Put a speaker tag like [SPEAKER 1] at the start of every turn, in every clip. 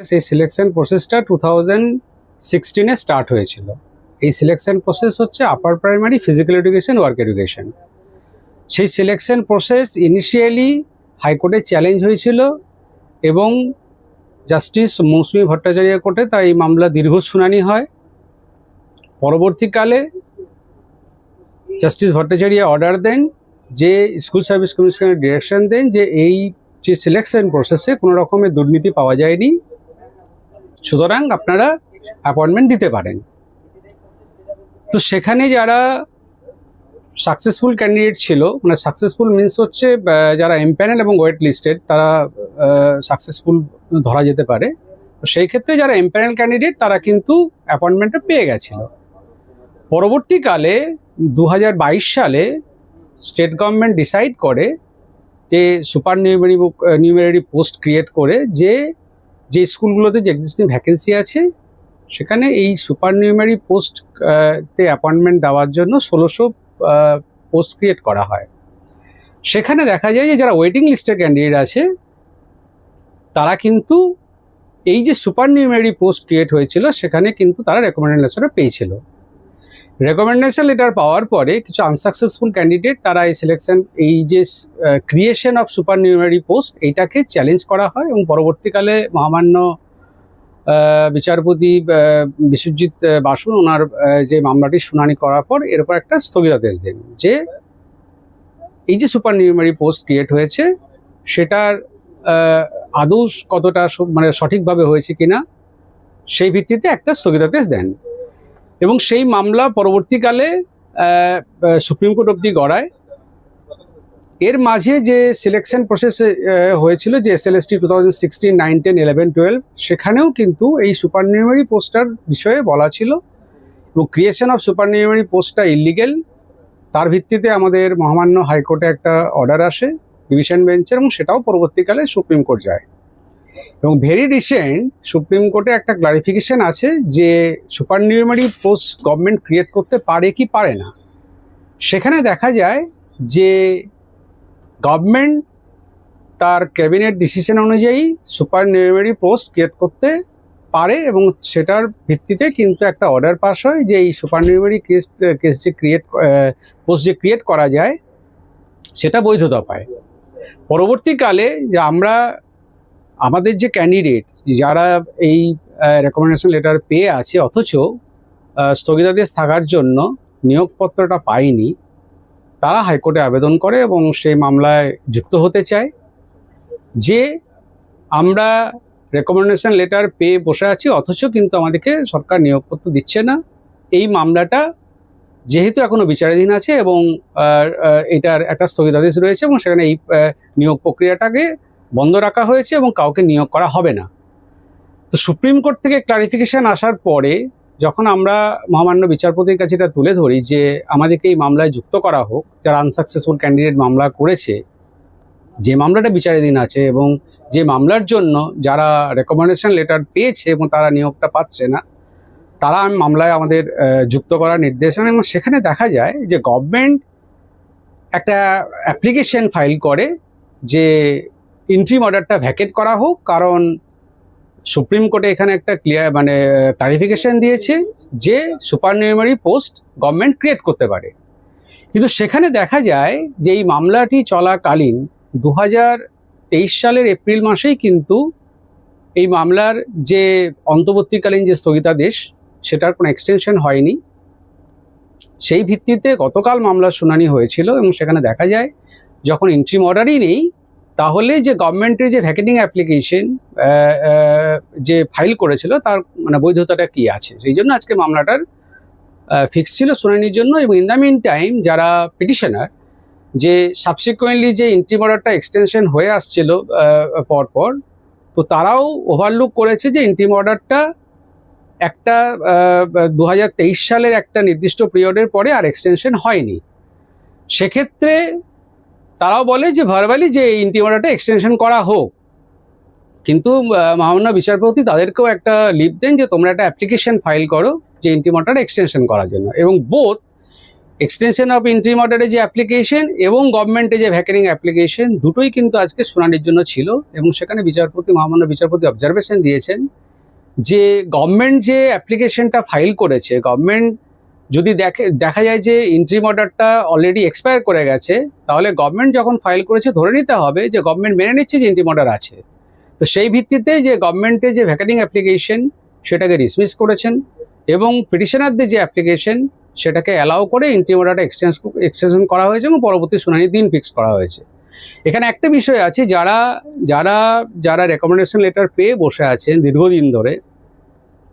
[SPEAKER 1] সেই সিলেকশন প্রসেসটা two thousand সিক্সটিনে start হয়েছিল। এই সিলেকশন প্রসেস হচ্ছে upper primary physical education work education সেই সিলেকশন প্রসেস ইনিশিয়ালি হাইকোর্টে চ্যালেঞ্জ হয়েছিল এবং জাস্টিস মৌসুমি ভট্টাচার্য কোর্টে তার এই মামলা দীর্ঘ শুনানি হয়। পরবর্তীকালে জাস্টিস ভট্টাচার্য অর্ডার দেন যে স্কুল সার্ভিস কমিশনের ডিরেকশন দেন যে এই যে সিলেকশন প্রসেসে কোনো রকমের দুর্নীতি পাওয়া যায়নি। সুতরাং আপনারা অ্যাপয়েন্টমেন্ট দিতে পারেন। তো সেখানে যারা সাকসেসফুল ক্যান্ডিডেট ছিল মানে সাকসেসফুল মিনস হচ্ছে যারা এমপ্যানেল এবং ওয়েট লিস্টেড তারা সাকসেসফুল ধরা যেতে পারে। তো সেই ক্ষেত্রে যারা এমপ্যানেল ক্যান্ডিডেট তারা কিন্তু অ্যাপয়েন্টমেন্টটা পেয়ে গেছিল। পরবর্তীকালে দু হাজার বাইশ সালে স্টেট গভর্নমেন্ট ডিসাইড করে যে super numerary numerary post create করে যে যে স্কুলগুলোতে যে এক্সিস্টিং ভ্যাকেন্সি আছে, সেখানে এই সুপার নিউমারি পোস্ট তে অ্যাপয়েন্টমেন্ট দেওয়ার জন্য ষোলোশো পোস্ট ক্রিয়েট করা হয়। সেখানে দেখা যায় যে যারা ওয়েটিং লিস্টের ক্যান্ডিডেট আছে, তারা কিন্তু এই যে সুপার নিউমারি পোস্ট ক্রিয়েট হয়েছিল, সেখানে কিন্তু তারা রেকমেন্ডেশন পেয়েছিল। রেকমেন্ডেশন লেটার পাওয়ার পরে কিছু আনসাকসেসফুল ক্যান্ডিডেট তারা এই সিলেকশন এই যে creation of super numerary post এইটাকে চ্যালেঞ্জ করা হয় এবং পরবর্তীকালে মহামান্য বিচারপতি বিশ্বজিৎ বাসু ওনার যে মামলাটি শুনানি করার পর এর উপর একটা স্থগিতাদেশ দেন যে এই যে সুপার নিউমারি পোস্ট ক্রিয়েট হয়েছে সেটার আদৌ কতটা মানে সঠিকভাবে হয়েছে কিনা সেই ভিত্তিতে একটা স্থগিতাদেশ দেন। এবং সেই মামলা পরবর্তীকালে সুপ্রিম কোর্ট অব্দি গড়ায়। এর মাঝে যে সিলেকশন প্রসেস হয়েছিল যে S L S T thousand sixteen nine ten eleven twelve সেখানেও কিন্তু এই সুপার নিউমারি পোস্টার বিষয়ে বলা ছিল এবং ক্রিয়েশন অফ সুপার নিউমারি পোস্টটা ইলিগেল তার ভিত্তিতে আমাদের মহামান্য হাইকোর্টে একটা অর্ডার আসে ডিভিশন বেঞ্চের এবং সেটাও পরবর্তীকালে সুপ্রিম কোর্ট যায়। এবং ভেরি রিসেন্ট সুপ্রিম কোর্টে একটা ক্লারিফিকেশন আছে যে super numerary post government create করতে পারে কি পারে না। সেখানে দেখা যায় যে গভর্নমেন্ট তার ক্যাবিনেট ডিসিশন অনুযায়ী সুপার নিউমারি পোস্ট ক্রিয়েট করতে পারে এবং সেটার ভিত্তিতে কিন্তু একটা অর্ডার পাস হয় যে এই সুপার নিউমারি কেস কেস যে ক্রিয়েট পোস্ট যে ক্রিয়েট করা যায়, সেটা বৈধতা পায়। পরবর্তীকালে যে আমরা আমাদের যে ক্যান্ডিডেট যারা এই রেকমেন্ডেশন লেটার পেয়ে আছে, অথচ স্থগিতাদেশ থাকার জন্য নিয়োগপত্রটা পায়নি, তারা হাইকোর্টে আবেদন করে এবং সেই মামলায় যুক্ত হতে চায়। যে আমরা রেকমেন্ডেশন লেটার পেয়ে বসে আছি, অথচ কিন্তু আমাদেরকে সরকার নিয়োগপত্র দিচ্ছে না, এই মামলাটা যেহেতু এখনও বিচারাধীন আছে এবং এটার একটা স্থগিতাদেশ রয়েছে এবং সেখানে এই নিয়োগ প্রক্রিয়াটাকে বন্ধ রাখা হয়েছে এবং কাউকে নিয়োগ করা হবে না। তো সুপ্রিম কোর্ট থেকে ক্লারিফিকেশন আসার পরে যখন আমরা মহামান্য বিচারপতির কাছে এটা তুলে ধরি যে আমাদেরকে এই মামলায় যুক্ত করা হোক, যারা আনসাকসেসফুল ক্যান্ডিডেট মামলা করেছে, যে মামলাটা বিচারাধীন আছে এবং যে মামলার জন্য যারা রেকমেন্ডেশন লেটার পেয়েছে এবং তারা নিয়োগটা পাচ্ছে না, তারা মামলায় আমাদের যুক্ত করার নির্দেশনা এবং সেখানে দেখা যায় যে গভর্নমেন্ট একটা অ্যাপ্লিকেশন ফাইল করে যে ইন্ট্রিম অর্ডারটা ভ্যাকেট করা হোক, কারণ সুপ্রিম কোর্টে এখানে একটা ক্লিয়ার মানে ক্লারিফিকেশন দিয়েছে যে সুপার নিউমারি পোস্ট গভর্নমেন্ট ক্রিয়েট করতে পারে। কিন্তু সেখানে দেখা যায় যে এই মামলাটি চলাকালীন দু সালের এপ্রিল মাসেই কিন্তু এই মামলার যে অন্তর্বর্তীকালীন যে স্থগিতাদেশ, সেটার কোনো এক্সটেনশন হয়নি। সেই ভিত্তিতে গতকাল মামলার শুনানি হয়েছিল এবং সেখানে দেখা যায় যখন ইন্ট্রিম অর্ডারই নেই তাহলে যে গভর্নমেন্টের যে ভ্যাকেটিং অ্যাপ্লিকেশন যে ফাইল করেছিল, তার মানে বৈধতাটা কি আছে? সেই জন্য আজকে মামলাটার ফিক্স ছিল শুনানির জন্য এবং ইন দ্য মিন টাইম যারা পিটিশনার যে সাবসিকুয়েন্টলি যে ইন্ট্রিম অর্ডারটা এক্সটেনশন হয়ে আসছিল পরপর তো তারাও ওভারলুক করেছে যে ইন্ট্রিম অর্ডারটা একটা দু হাজার তেইশ সালের একটা নির্দিষ্ট পিরিয়ডের পরে আর এক্সটেনশন হয়নি। সেক্ষেত্রে তারাও বলে যে ভার্বালি যে অর্ডারটা এক্সটেনশন করা হোক। কিন্তু মহামান্য বিচারপতি তাদেরকেও একটা লিভ দেন যে তোমরা একটা অ্যাপ্লিকেশন ফাইল করো যে অর্ডার এক্সটেনশন করার জন্য। এবং বোথ এক্সটেনশন অফ ইন্ট্রিম যে অ্যাপ্লিকেশন এবং গভর্নমেন্টের যে ভ্যাকেনিং অ্যাপ্লিকেশন দুটোই কিন্তু আজকে শুনানির জন্য ছিল। এবং সেখানে বিচারপতি, মহামান্য বিচারপতি অবজারভেশন দিয়েছেন যে গভর্নমেন্ট যে অ্যাপ্লিকেশনটা ফাইল করেছে গভর্নমেন্ট যদি দেখে, দেখা যায় যে ইন্ট্রিম অর্ডারটা অলরেডি এক্সপায়ার করে গেছে, তাহলে গভর্নমেন্ট যখন ফাইল করেছে, ধরে নিতে হবে যে গভর্নমেন্ট মেনে নিচ্ছে যে ইন্ট্রিম অর্ডার আছে। তো সেই ভিত্তিতে যে গভর্নমেন্টের যে ভ্যাকেটিং অ্যাপ্লিকেশন সেটাকে ডিসমিস করেছেন এবং পিটিশনারদের যে অ্যাপ্লিকেশন সেটাকে অ্যালাউ করে ইন্ট্রিম অর্ডারটা এক্সটেন্স এক্সটেনশন করা হয়েছে এবং পরবর্তী শুনানির দিন ফিক্স করা হয়েছে। এখানে একটা বিষয় আছে, যারা যারা যারা রেকমেন্ডেশন লেটার পেয়ে বসে আছেন দীর্ঘদিন ধরে,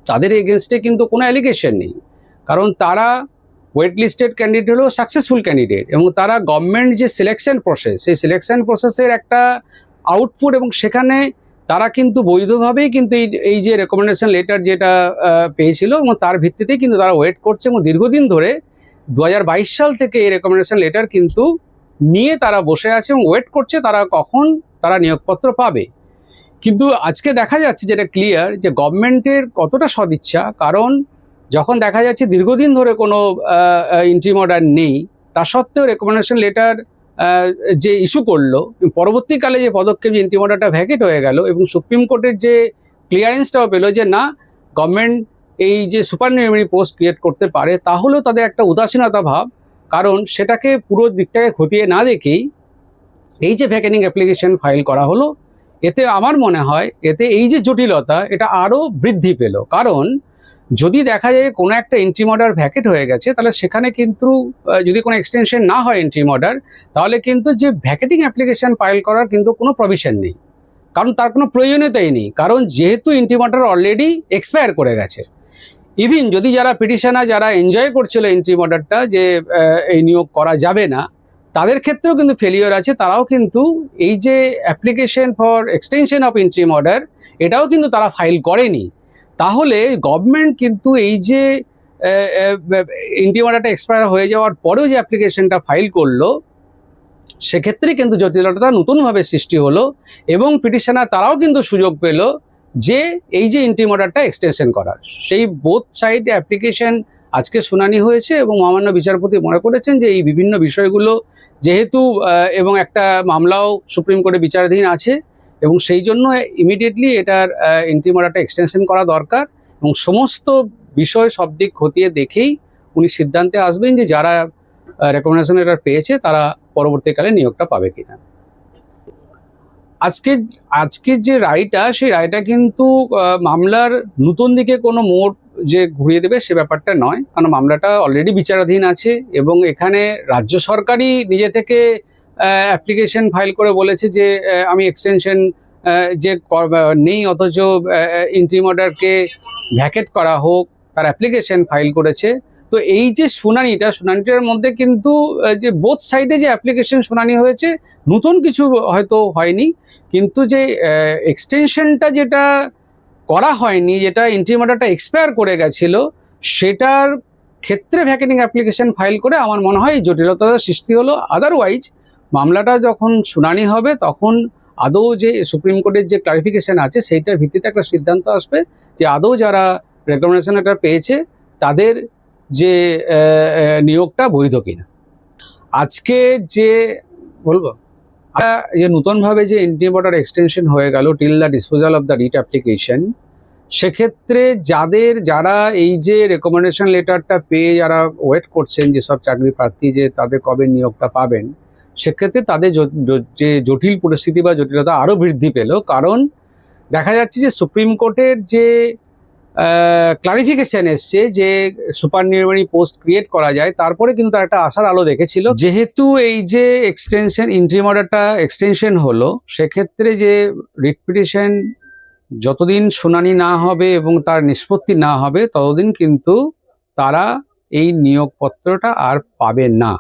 [SPEAKER 1] তাদের এগেনস্টে কিন্তু কোনো অ্যালিগেশন নেই। কারণ তারা ওয়েট লিস্টেড ক্যান্ডিডেট হলো সাকসেসফুল ক্যান্ডিডেট এবং তারা গভর্নমেন্ট যে সিলেকশন প্রসেস সেই সিলেকশন প্রসেসের একটা আউটপুট এবং সেখানে তারা কিন্তু বৈধভাবেই কিন্তু এই এই যে রেকমেন্ডেশন লেটার যেটা পেয়েছিল এবং তার ভিত্তিতেই কিন্তু তারা ওয়েট করছে এবং দীর্ঘদিন ধরে দু হাজার বাইশ সাল থেকে এই রেকমেন্ডেশন লেটার কিন্তু নিয়ে তারা বসে আছে এবং ওয়েট করছে তারা কখন তারা নিয়োগপত্র পাবে। কিন্তু আজকে দেখা যাচ্ছে যেটা ক্লিয়ার যে গভর্নমেন্টের কতটা সদিচ্ছা, কারণ যখন দেখা যাচ্ছে দীর্ঘদিন ধরে কোনো ইন্ট্রিম অর্ডার নেই, তা সত্ত্বেও রেকমেন্ডেশন লেটার যে ইস্যু করল, পরবর্তীকালে যে পদক্ষেপ যে ইন্ট্রিম অর্ডারটা ভ্যাকেট হয়ে গেল এবং সুপ্রিম কোর্টের যে ক্লিয়ারেন্সটাও পেল যে না গভর্নমেন্ট এই যে সুপার নিউমারি পোস্ট ক্রিয়েট করতে পারে, তাহলেও তাদের একটা উদাসীনতা ভাব। কারণ সেটাকে পুরো দিকটাকে খতিয়ে না দেখেই এই যে ভ্যাকেনিং অ্যাপ্লিকেশন ফাইল করা হলো, এতে আমার মনে হয়, এতে এই যে জটিলতা, এটা আরও বৃদ্ধি পেল। কারণ যদি দেখা যায় কোনো একটা এন্ট্রিম অর্ডার ভ্যাকেট হয়ে গেছে, তাহলে সেখানে কিন্তু যদি কোনো এক্সটেনশন না হয় এন্ট্রিম অর্ডার তাহলে কিন্তু যে ভ্যাকেটিং অ্যাপ্লিকেশন ফাইল করার কিন্তু কোনো প্রভিশন নেই। কারণ তার কোনো প্রয়োজনীয়তাই নেই। কারণ যেহেতু এন্ট্রিম অর্ডার অলরেডি এক্সপায়ার করে গেছে। ইভিন যদি যারা পিটিশনার যারা এনজয় করছিল এন্ট্রিম অর্ডারটা যে এই নিয়োগ করা যাবে না, তাদের ক্ষেত্রেও কিন্তু ফেলিওর আছে। তারাও কিন্তু এই যে application for extension of interim order এটাও কিন্তু তারা ফাইল করেনি। তাহলে গভর্নমেন্ট কিন্তু এই যে ইন্ট্রিম অর্ডারটা এক্সপায়ার হয়ে যাওয়ার পরেও যে অ্যাপ্লিকেশনটা ফাইল করল সেক্ষেত্রে কিন্তু জটিলতা নতুনভাবে সৃষ্টি হলো এবং পিটিশনার তারাও কিন্তু সুযোগ পেল যে এই যে ইন্ট্রিম অর্ডারটা এক্সটেনশন করার। সেই বোথ সাইড অ্যাপ্লিকেশন আজকে শুনানি হয়েছে এবং মহামান্য বিচারপতি মনে করেছেন যে এই বিভিন্ন বিষয়গুলো যেহেতু এবং একটা মামলাও সুপ্রিম কোর্টে বিচারাধীন আছে এবং সেই জন্য ইমিডিয়েটলি এটার ইন্ট্রিম অর্ডারটা এক্সটেনশন করা দরকার এবং সমস্ত বিষয় সব দিক খতিয়ে দেখেই উনি সিদ্ধান্তে আসবেন যে যারা রেকমেন্ডেশন লেটার পেয়েছে তারা পরবর্তীকালে নিয়োগটা পাবে কিনা। আজকে আজকের যে রায়টা, সেই রায়টা কিন্তু মামলার নতুন দিকে কোনো মোড় যে ঘুরিয়ে দেবে সে ব্যাপারটা নয়। কারণ মামলাটা অলরেডি বিচারাধীন আছে এবং এখানে রাজ্য সরকারই নিজে থেকে অ্যাপ্লিকেশন ফাইল করে বলেছে যে আমি এক্সটেনশন যে নেই, অথচ ইন্ট্রিম ভ্যাকেট করা হোক, তার অ্যাপ্লিকেশন ফাইল করেছে। তো এই যে শুনানিটা, শুনানিটার মধ্যে কিন্তু যে বোথ সাইডে যে অ্যাপ্লিকেশন শুনানি হয়েছে, নতুন কিছু হয়তো হয়নি। কিন্তু যে এক্সটেনশনটা যেটা করা হয়নি, যেটা ইন্ট্রিমাটারটা এক্সপায়ার করে গেছিল, সেটার ক্ষেত্রে ভ্যাকেটিং অ্যাপ্লিকেশন ফাইল করে আমার মনে হয় জটিলতার সৃষ্টি হলো। আদারওয়াইজ মামলাটা যখন শুনানি হবে, তখন আদৌ যে সুপ্রিম কোর্টের যে ক্লারিফিকেশন আছে, সেইটার ভিত্তিতে একটা সিদ্ধান্ত আসবে যে আদৌ যারা রেকমেন্ডেশন এটা পেয়েছে, তাদের যে নিয়োগটা বৈধ কিনা। আজকে যে বলব যে নতুনভাবে যে ইন্টিম অর্ডার এক্সটেনশন হয়ে গেল till the disposal of the writ application সেক্ষেত্রে যাদের, যারা এই যে রেকমেন্ডেশন লেটারটা পেয়ে যারা ওয়েট করছেন, যেসব চাকরি প্রার্থী যে তাদের কবে নিয়োগটা পাবেন সেক্ষেত্রে তাদের যে জটিল পরিস্থিতি বা জটিলতা আরও বৃদ্ধি পেল। কারণ দেখা যাচ্ছে যে সুপ্রিম কোর্টের যে ক্লারিফিকেশন এসছে যে সুপার নির্মাণী পোস্ট ক্রিয়েট করা যায়, তারপরে কিন্তু একটা আশার আলো দেখেছিল। যেহেতু এই যে এক্সটেনশন ইন্ট্রিম অর্ডারটা এক্সটেনশন হলো, সেক্ষেত্রে যে রিট পিটিশন যতদিন শুনানি না হবে এবং তার নিষ্পত্তি না হবে, ততদিন কিন্তু তারা এই নিয়োগপত্রটা আর পাবে না।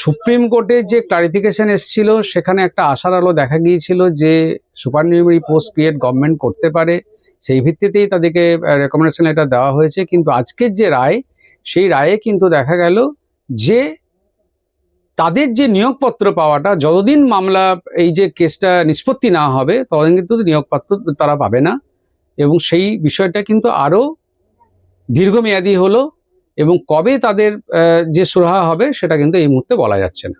[SPEAKER 1] সুপ্রিম কোর্টে যে ক্লারিফিকেশন এসেছিল, সেখানে একটা আশার আলো দেখা গিয়েছিল যে সুপার নিউমারি পোস্ট ক্রিয়েট গভর্নমেন্ট করতে পারে। সেই ভিত্তিতেই তাদেরকে রেকমেন্ডেশন লেটার দেওয়া হয়েছে। কিন্তু আজকের যে রায়, সেই রায়ে কিন্তু দেখা গেল যে তাদের যে নিয়োগপত্র পাওয়াটা, যতদিন মামলা, এই যে কেসটা নিষ্পত্তি না হবে, ততদিন কিন্তু নিয়োগপত্র তারা পাবে না। এবং সেই বিষয়টা কিন্তু আরও দীর্ঘমেয়াদী হলো। এবং কবে তাদের যে সুরাহা হবে সেটা কিন্তু এই মুহূর্তে বলা যাচ্ছে না।